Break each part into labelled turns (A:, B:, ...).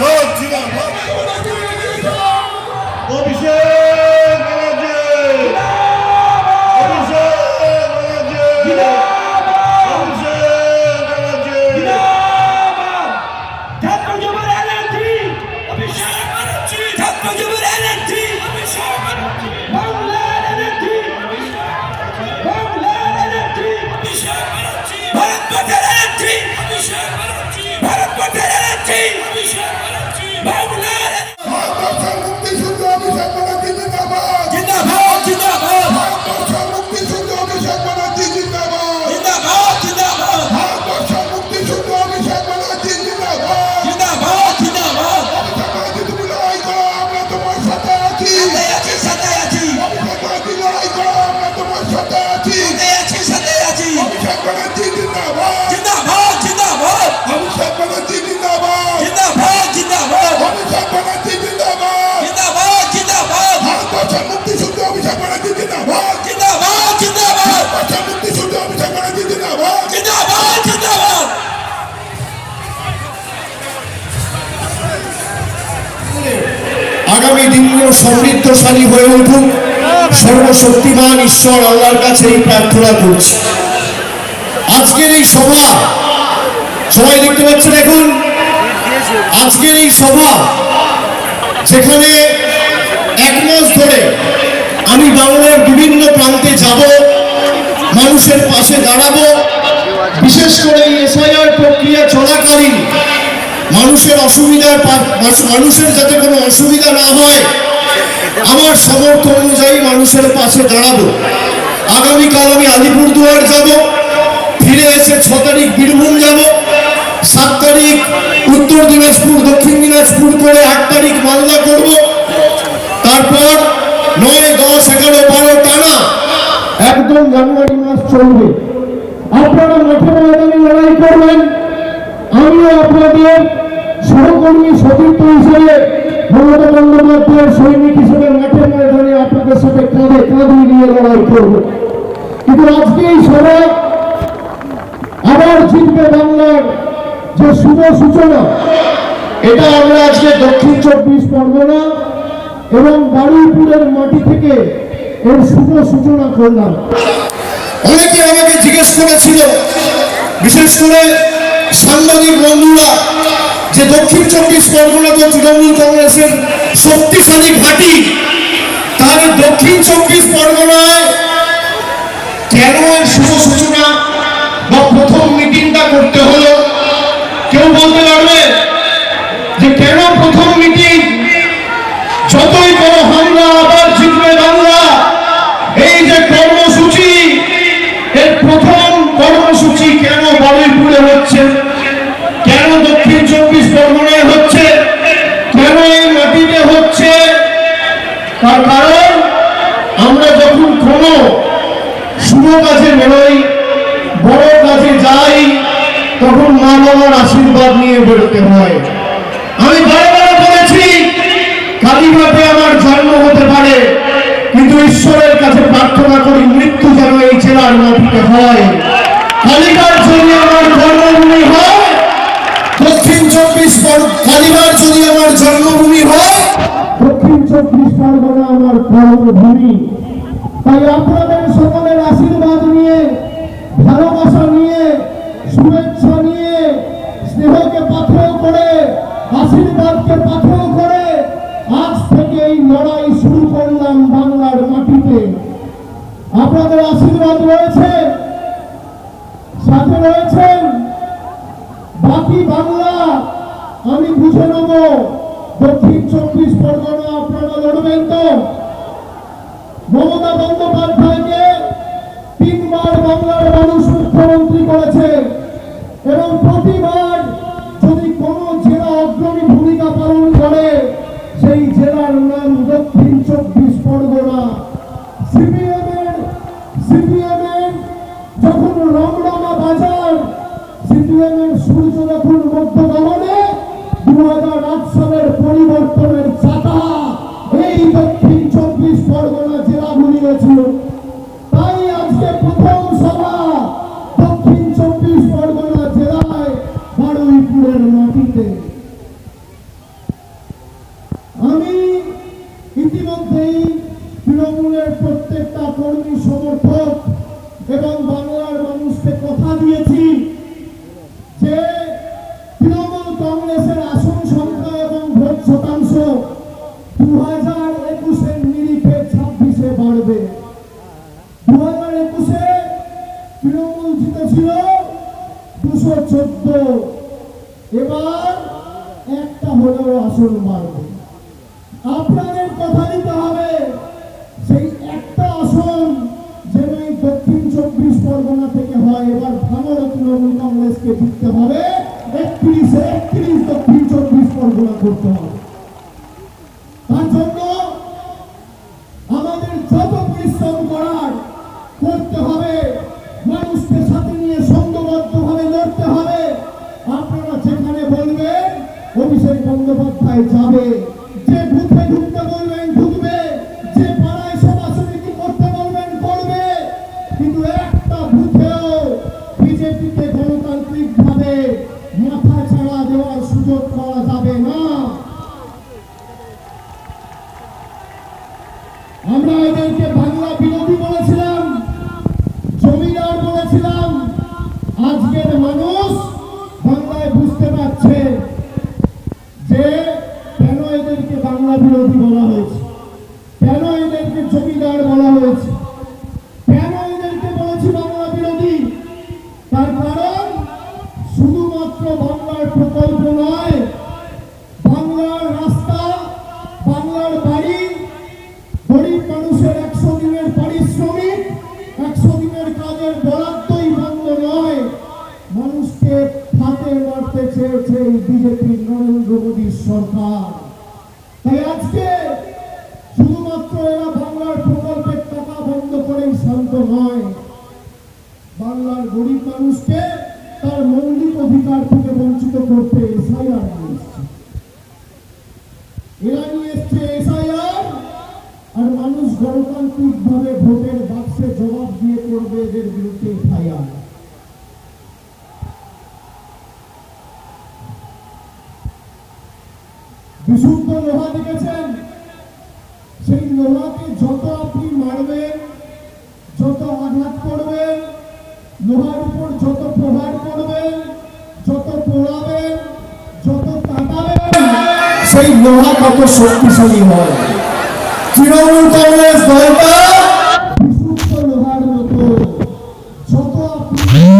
A: Lord,
B: love. দিনগুলো সমৃদ্ধশালী হয়ে উঠুক সর্বশক্তিমান ঈশ্বর আল্লাহর কাছে এই প্রার্থনা করছি। আজকের এই সভা, সবাই দেখতে পাচ্ছেন এখন আজকের এই সভা যেখানে এক মাস ধরে আমি বাংলার বিভিন্ন প্রান্তে যাব, মানুষের পাশে দাঁড়াবো, বিশেষ করে এই এসআইআর প্রক্রিয়া চলাকালীন মানুষের অসুবিধার মানুষের যাতে কোনো অসুবিধা না হয় আমার সামর্থ্য অনুযায়ী মানুষের পাশে দাঁড়াবো। আগামীকাল আমি আলিপুরদুয়ার যাব, ফিরে এসে ছ তারিখ বীরভূম যাব, সাত তারিখ উত্তর দিনাজপুর, দক্ষিণ দিনাজপুর করে আট তারিখ মালদা করব। তারপর নয়, দশ, এগারো, বারো টানা একদম জানুয়ারি মাস চলবে। আপনারা মাঠে ময়দানে লড়াই করবেন। আমিও আপনাদের সহকর্মী সতীর্থ হিসেবে মমতা বন্দ্যোপাধ্যায়ের সৈনিক হিসেবে মাঠের ময়দানে আপনাদের সাথে কাঁধে কাঁধ মিলিয়ে লড়াই করব। কিন্তু আজকে এই সভায় আবার জিতবে বাংলার যে শুভ সূচনা, এটা আমরা আজকে দক্ষিণ চব্বিশ পরগনা এবং বারুইপুরের মাটি থেকে এর শুভ সূচনা করলাম। অনেকে আমাকে জিজ্ঞেস করেছিল, বিশেষ করে সাংবাদিক বন্ধুরা, যে দক্ষিণ চব্বিশ পরগনা তো তৃণমূল কংগ্রেসের শক্তিশালী ঘাঁটি। তাহলে দক্ষিণ চব্বিশ পরগনায় কেন এর শুভ সূচনা বা প্রথম মিটিংটা করতে হলো? কেউ বলতে পারবে? মাটিতে হচ্ছে তার কারণ আমরা যখন কোনো শুভ কাজে বেরোই, বড় কাজে যাই, তখন মা বাবার আশীর্বাদ নিয়ে বেরোতে হয়। আমি বারবার বলেছি কালীঘাটে আমার জন্ম হতে পারে, কিন্তু ঈশ্বরের কাছে প্রার্থনা করি মৃত্যু যেন এই জেলার মাটিতে হয়। চব্বিশ পরগনা আমার কর্মভূমি তাই আপনাদের সকলের আশীর্বাদ নিয়ে, ভালোবাসা নিয়ে, শুভেচ্ছা নিয়ে, স্নেহকে পাথেয় করে, আশীর্বাদকে পাথেয় করে আজ থেকে এই লড়াই শুরু করলাম বাংলার মাটিতে। আপনাদের আশীর্বাদ রয়েছে, সাথে রয়েছেন বাকি বাংলা, আমি বুঝে নেব। দক্ষিণ চব্বিশ পরগনা আপনারা লড়বেন তো? মমতা বন্দ্যোপাধ্যায়কে তিনবার বাংলার মানুষ মুখ্যমন্ত্রী করেছে। এবং প্রতিবার যদি কোনো জেলা অগ্রণী ভূমিকা পালন করে, সেই জেলার নাম দক্ষিণ চব্বিশ পরগনা। তার জন্য আমাদের যত পরিশ্রম করার করতে হবে, মানুষকে সাথে নিয়ে সংঘবদ্ধভাবে লড়তে হবে। আপনারা যেখানে বলবেন, অভিষেক বন্দ্যোপাধ্যায় যাবে। বাংলা বলেছিলাম বলেছিলাম। আজকের মানুষ বুঝতে পারছে কেন বাংলা বিরোধী বলা হয়েছে। বিশুদ্ধ লোহা দেখেছেন? সেই লোহাকে যত আপনি মারবেন, যত আঘাত করবেন, লোহার উপর যত প্রহার করবেন, যত পোড়াবেন, যত কাটাবেন
C: সেই লোহা কত শক্তিশালী হয়। তৃণমূল কংগ্রেস দলটা
B: বিশুদ্ধ লোহার মতো, যত আপনি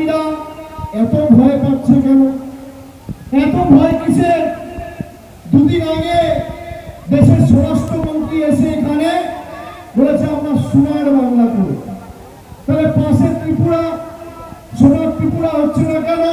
B: কর্মীরা এত ভয় পাচ্ছে কেন? এত ভয় কিসে দুদিন আগে দেশের স্বরাষ্ট্রমন্ত্রী এসে এখানে বলেছে, আমরা সোনার বাংলা করি তাহলে পাশে ত্রিপুরা, সোনার ত্রিপুরা হচ্ছে না কেন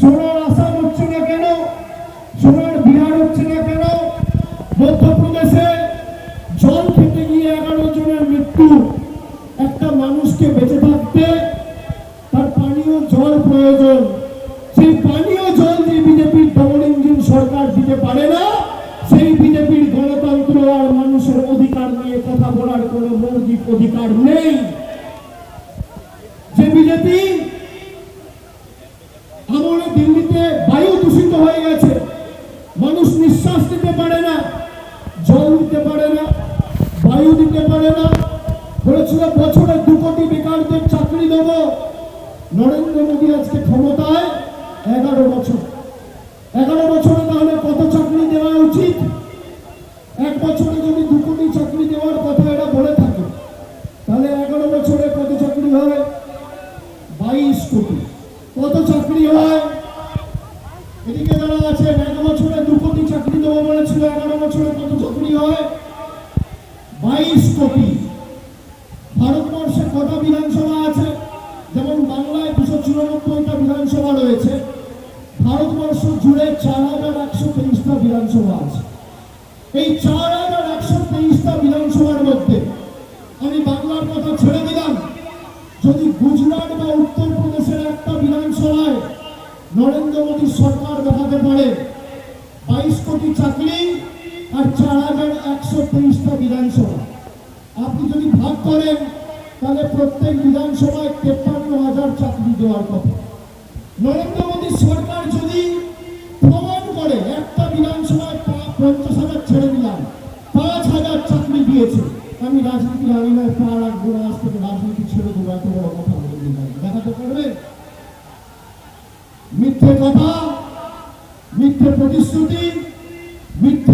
B: সোনার আসাম হচ্ছে না কেন সোনার বিহার হচ্ছে না কেন মধ্যপ্রদেশে জল খেতে গিয়ে এগারো জনের মৃত্যু একটা মানুষকে বেঁচে থাকতে তার পানীয় জল প্রয়োজন সেই পানীয় জল যে বিজেপির ডবল ইঞ্জিন সরকার দিতে পারে না সেই বিজেপির গণতন্ত্র আর মানুষের অধিকার নিয়ে কথা বলার কোনো মৌলিক অধিকার নেই যে বিজেপি আমলে দিল্লিতে বায়ু দূষিত হয়ে গেছে মানুষ নিঃশ্বাস নিতে পারে না জল দিতে পারে না বায়ু দিতে পারে না বলেছিল বছরে দু কোটি বেকারদের চাকরি দেব নরেন্দ্র মোদী আজকে ক্ষমতায় এগারো বছর। এগারো বছরে ভারতবর্ষ জুড়ে চার হাজার একশো তেইশটা বিধানসভা আছে। এই চার হাজার একশো তেইশটা বিধানসভার মধ্যে আমি বাংলার কথা ছেড়ে দিলাম। যদি গুজরাট বা উত্তরপ্রদেশের একটা বিধানসভায় নরেন্দ্র মোদী সরকার দেখাতে পারে, বাইশ কোটি চাকরি আর চার হাজার একশো তেইশটা বিধানসভা। আপনি যদি ভাগ করেন, তাহলে প্রত্যেক বিধানসভায় তেপ্পান্ন হাজার চাকরি দেওয়ার কথা। নরেন্দ্র মোদী সরকার যদি প্রমাণ করে, একটা বিধানসভায় পঞ্চাশ হাজার ছেড়ে দিলাম, পাঁচ হাজার চাকরি দিয়েছে, আমি রাজনীতি জানি না, পা রাখব না, আজ থেকে রাজনীতি ছেড়ে দেবো, এত বড় কথা বলে দিলাম। দেখাতে পারবে? মিথ্যে কথা, মিথ্যে প্রতিশ্রুতি, মিথ্যে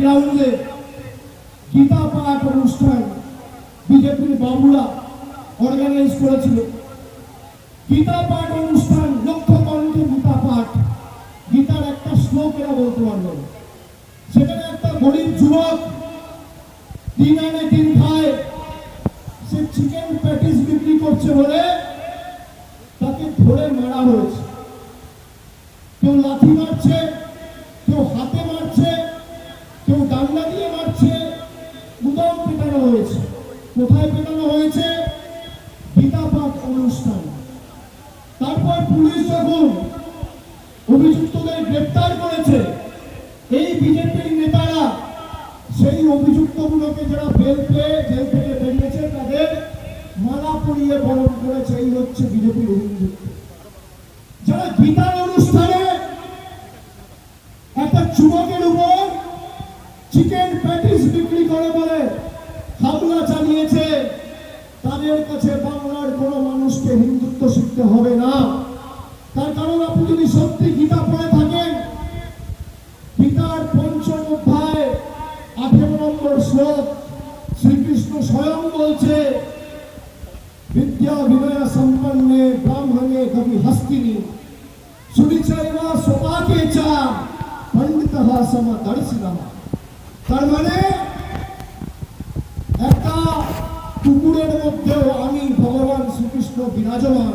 B: গ্রাউন্ডে গীতা পাঠ অনুষ্ঠান বিজেপির বাবুরা অর্গানাইজ করেছিল। গীতা পাঠ অনুষ্ঠান লক্ষ্য কণ্ঠে গীতা পাঠ, গীতার একটা শ্লোক এরা বলতে পারল। সেখানে একটা গরিব যুবক দিন আনে দিন খায়, সে চিকেন প্যাটিস বিক্রি করছে বলে তাকে ধরে মারা হয়েছে। কেউ লাঠি মারছে, কেউ হাতে কোথায় পেটানো হয়েছে হামলা চালিয়েছে, তাদের কাছে বাংলার কোনো মানুষকে হিন্দুত্ব শিখতে হবে না। তার কারণ আপনি যদি সত্যি গীতা পড়ে থাকেন, গীতার পঞ্চম অধ্যায়, আঠেরো নম্বর শ্লোক, শ্রীকৃষ্ণ স্বয়ং বলছে, বিদ্যা বিনয় সম্পন্নে ব্রাহ্মণে কবি হস্তিনী সুবিচারিবা সোপাকে চা, পণ্ডিত সম দর্শিনা তার মানে একটা কুকুরের মধ্যেও আমি ভগবান শ্রীকৃষ্ণ বিরাজমান।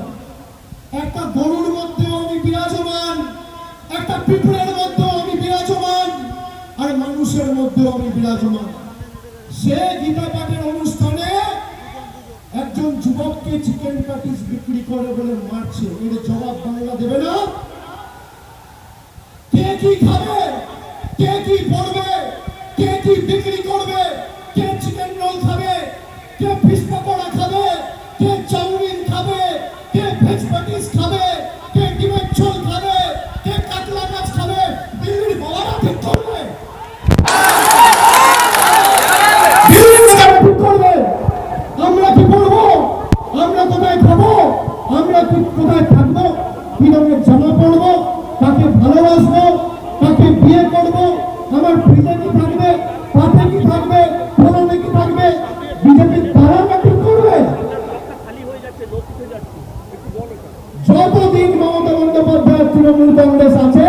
B: একটা গরুর মধ্যেও আমি বিরাজমান, একটা পিঁপড়ের মধ্যেও আমি বিরাজমান, আর মানুষের মধ্যেও আমি বিরাজমান। সে গীতা পাঠের অনুষ্ঠানে একজন যুবককে চিকেন প্যাটিস বিক্রি করে বলে মারছে। এর জবাব বাংলা দেবে না। কে কি খাবে? কে কি পড়বে? কে কি বিক্রি করবে? কে চিকেন কে ফিশ পকোড়া যতদিন মমতা বন্দ্যোপাধ্যায় তৃণমূল কংগ্রেস আছে,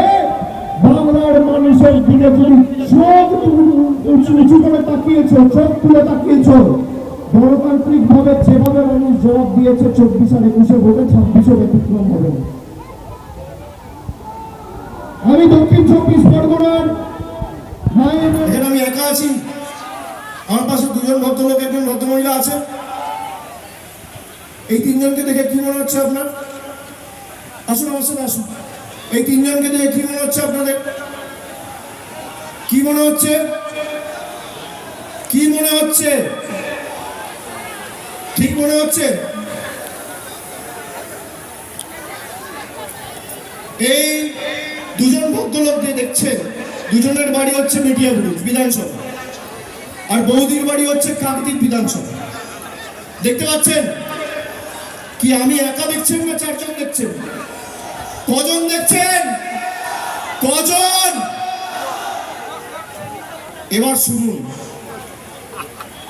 B: বাংলার মানুষের দিকে তুমি চোখ উঁচু করে তাকিয়েছ, চোখ তুলে তাকিয়েছ গণতান্ত্রিক ভাবে যেভাবে মানুষ জবাব দিয়েছে, চব্বিশ আর একুশে ভোটে, ছাব্বিশে ব্যতিক্রম হবে। আমি দক্ষিণ চব্বিশ পরগনার
C: এখানে আমি একা আছি। আমার পাশে দুজন ভদ্রলোক, একজন ভদ্রমহিলা আছে। এই তিনজনকে দেখে কি মনে হচ্ছে আপনার? আসুন আসুন আসুন। এই তিনজনকে দেখে কি মনে হচ্ছে আপনাদের? কি মনে হচ্ছে? কি মনে হচ্ছে? ঠিক মনে হচ্ছে? এই দুজন ভদ্রলোক যে দেখছেন, দুজনের বাড়ি হচ্ছে মেটিয়াবুরুজ বিধানসভা। আর বৌদির বাড়ি হচ্ছে কাকদ্বীপ বিধানসভা। দেখতে পাচ্ছেন? কি আমি একা দেখছেন না, চারজন দেখছেন? কজন দেখছেন? কজন? এবার শুনুন।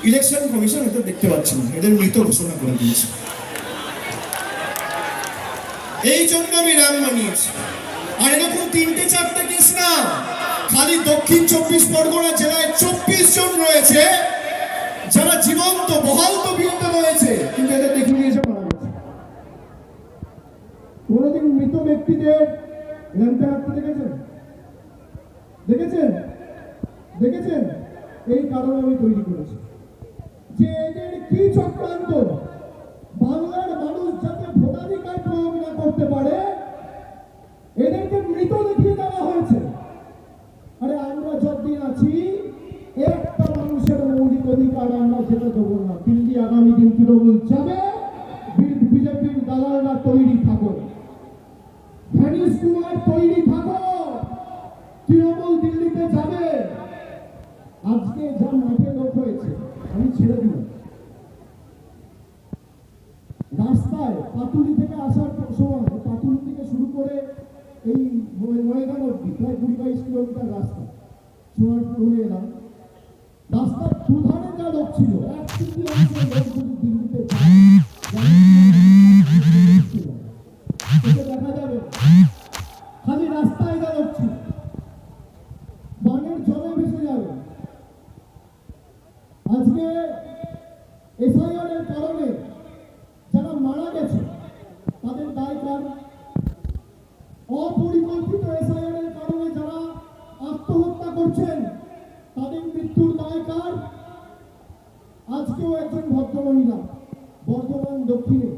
C: ইলেকশন কমিশন এদের দেখতে পাচ্ছেন এদের মৃত ঘোষণা করে দিয়েছে। এই জন্য আমি রাম মানিয়েছি। আর এরকম তিনটে চারটে কেস না, খালি দক্ষিণ চব্বিশ পরগনা জেলায় চব্বিশ জন রয়েছে, যারা জীবন্ত, বহাল তবিয়তে রয়েছে, কিন্তু এদের দেখে নিয়েছে মারা গেছে
B: কোনোদিন মৃত ব্যক্তিদের র্যাম্পে হাঁটতে দেখেছেন? দেখেছেন? দেখেছেন? এই কারণ আমি তৈরি করেছি। যে এদের কি চক্রান্ত? বাংলার মানুষ যাতে ভোটাধিকার প্রয়োগ না করতে পারে, এদেরকে মৃত দেখিয়ে দেওয়া হয়েছে। আরে আমরা যতদিন আছি, একটা মানুষের মৌলিক অধিকার আমরা যেতে দেবো না। দিল্লি আগামী দিন তৃণমূল যাবে বিজেপির দালালরা তৈরি থাকো তৈরি থাকো। শুরু করে এই ময়- ময়দান অব্দি প্রায় কুড়ি বাইশ রাস্তা। হয়ে এলাম। রাস্তার দুধারে যা লোক ছিল, এক দিল্লিতে যায় এটা দেখা যাবে খালি রাস্তায় যা লোক ছিল বানের জলে ভেসে যাবে আজকে এসআইআর কারণে যারা মারা গেছে, তাদের দায় কার? অপরিকল্পিত এসআইআর এর কারণে যারা আত্মহত্যা করছেন, তাদের মৃত্যুর দায় কার? আজকেও একজন ভদ্রমহিলা, বর্ধমান দক্ষিণে।